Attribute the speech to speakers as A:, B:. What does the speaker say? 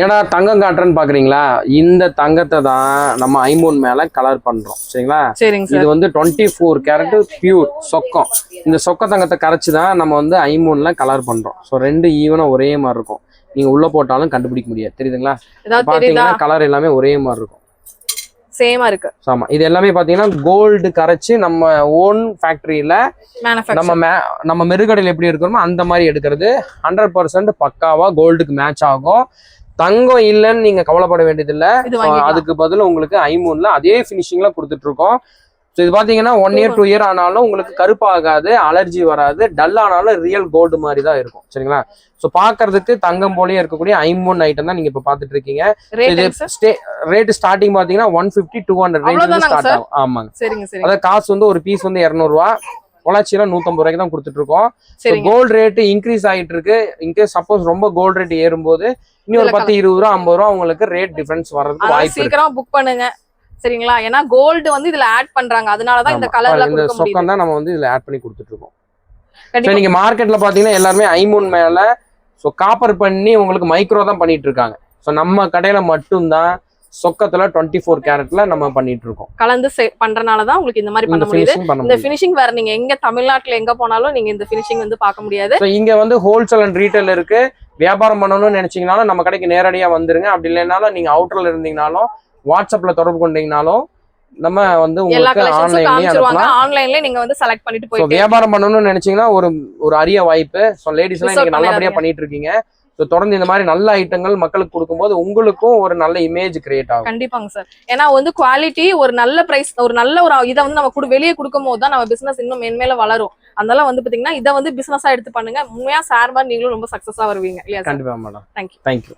A: ஏன்னா தங்கம் காட்டுறேன்னு பாக்குறீங்களா? இந்த தங்கத்தை தான் நம்ம ஐமூன் மேல கலர் பண்றோம். சரிங்களா?
B: சரிங்க
A: இது வந்து டுவெண்ட்டி ஃபோர் கேரட் பியூர் சொக்கம். இந்த சொக்க தங்கத்தை கரைச்சி தான் நம்ம வந்து ஐமூன்ல கலர் பண்றோம். ஸோ ரெண்டு ஈவனா ஒரே மாதிரி இருக்கும். நீங்க உள்ள போட்டாலும் கண்டுபிடிக்க முடியாது. தெரியுதுங்களா? பாத்தீங்கன்னா கலர் எல்லாமே ஒரே மாதிரி இருக்கும்.
B: சேமா இருக்கு.
A: ஆமா. இது எல்லாமே பாத்தீங்கன்னா கோல்டு கரைச்சு நம்ம ஓன் ஃபேக்டரியில நம்ம நம்ம மெருகடையில் எப்படி எடுக்கிறோமோ அந்த மாதிரி எடுக்கிறது. ஹண்ட்ரட் பர்சன்ட் பக்காவா கோல்டுக்கு மேட்ச் ஆகும். தங்கம் இல்லைன்னு நீங்க கவலைப்பட வேண்டியதில்லை. அதுக்கு பதிலா உங்களுக்கு ஐமூன்ல அதே ஃபினிஷிங்ல கொடுத்துட்டு இருக்கோம் ஸோ இது பாத்தீங்கன்னா ஒன் இயர் டூ இயர் ஆனாலும் உங்களுக்கு கருப்பாகாது அலர்ஜி வராது டல் ஆனாலும் ரியல் கோல்டு மாதிரி தான் இருக்கும். சரிங்களா? ஸோ பார்க்கிறதுக்கு தங்கம் போலயே இருக்கக்கூடிய ஐமூன் ஐட்டம் தான் நீங்க இப்போ பார்த்துட்டு இருக்கீங்க இது
B: ரேட்
A: ஸ்டார்டிங் பாத்தீங்கன்னா one fifty two hundred range start? ஆகும். ஆமாங்க அதாவது காசு வந்து ஒரு பீஸ் வந்து இரநூறுவா. பொள்ளாச்சியில நூத்தம்பது ரூபாய்க்கு தான் கொடுத்துட்டு இருக்கோம் கோல்டு ரேட் இன்க்ரீஸ் ஆகிட்டு இருக்கு இன்கேஸ் சப்போஸ் ரொம்ப கோல்டு ரேட் ஏறும்போது இன்னும் ஒரு பத்து இருபது ரூபா ஐம்பது ரூபா உங்களுக்கு ரேட் டிஃபரன்ஸ் வர்றதுக்கு வாய்ப்பு
B: சீக்கிரம் புக் பண்ணுங்க. சரிங்களா? ஏன்னா கோல்டு வந்து இதுல ஆட் பண்றாங்க. அதனாலதான் இந்த. கலர்ல
A: இந்த சொக்கம் தான் நம்ம வந்து இதுல ஆட் பண்ணி கொடுத்துட்டு இருக்கோம் நீங்க மார்க்கெட்ல பாத்தீங்கன்னா எல்லாருமே ஐமூன் மேல ஸோ காப்பர் பண்ணி உங்களுக்கு மைக்ரோ தான் பண்ணிட்டு இருக்காங்க ஸோ நம்ம கடையில மட்டும்தான் சொக்கத்துல டுவெண்ட்டி ஃபோர் கேரட்ல நம்ம பண்ணிட்டு இருக்கோம்
B: கலந்து செ- பண்றனாலதான் உங்களுக்கு இந்த மாதிரி பண்ண முடியுது. இந்த ஃபினிஷிங் வேற நீங்க எங்க தமிழ்நாட்டுல எங்க போனாலும் நீங்க இந்த ஃபினிஷிங் வந்து பார்க்க முடியாது.
A: இங்க வந்து ஹோல்சேல் அண்ட் ரீட்டைல் இருக்கு. வியாபாரம் பண்ணணும்னு நினைச்சீங்கனாலும் நம்ம கடைக்கு நேரடியா வந்துருங்க. அப்படி இல்லைனாலும் நீங்க அவுட்டர்ல இருந்தீங்கனாலும் வாட்ஸ்அப்ல தொடர்பு கொண்டீங்கனாலும் நம்ம வந்து உங்களுக்கு அனுப்பலாம்.
B: ஆன்லைன்ல நீங்க வந்து செலக்ட் பண்ணிட்டு போயிட்டு
A: வியாபாரம் பண்ணணும்னு நினைச்சீங்கன்னா ஒரு ஒரு அரிய வாய்ப்பு. ஸோ லேடிஸ் எல்லாம் இன்னைக்கு நல்லபடியா. பண்ணிட்டு இருக்கீங்க ஸோ தொடர்ந்து இந்த மாதிரி நல்ல ஐட்டங்கள் மக்களுக்கு கொடுக்கும்போது உங்களுக்கும் ஒரு நல்ல இமேஜ் கிரியேட் ஆகும்.
B: கண்டிப்பாங்க சார். ஏன்னா வந்து குவாலிட்டி ஒரு நல்ல பிரைஸ் ஒரு நல்ல ஒரு இதை வந்து நம்ம கூட வெளியே கொடுக்கும் போது தான் நம்ம பிசினஸ் இன்னும் மென்மேல வளரும். அதனால வந்து பாத்தீங்கன்னா இதை வந்து பிசினஸா எடுத்து பண்ணுங்க. உண்மையா சார் மாதிரி நீங்களும் ரொம்ப சக்சஸா வருவீங்க. இல்லையா
A: கண்டிப்பா மேடம்
B: you.
A: தேங்க்யூ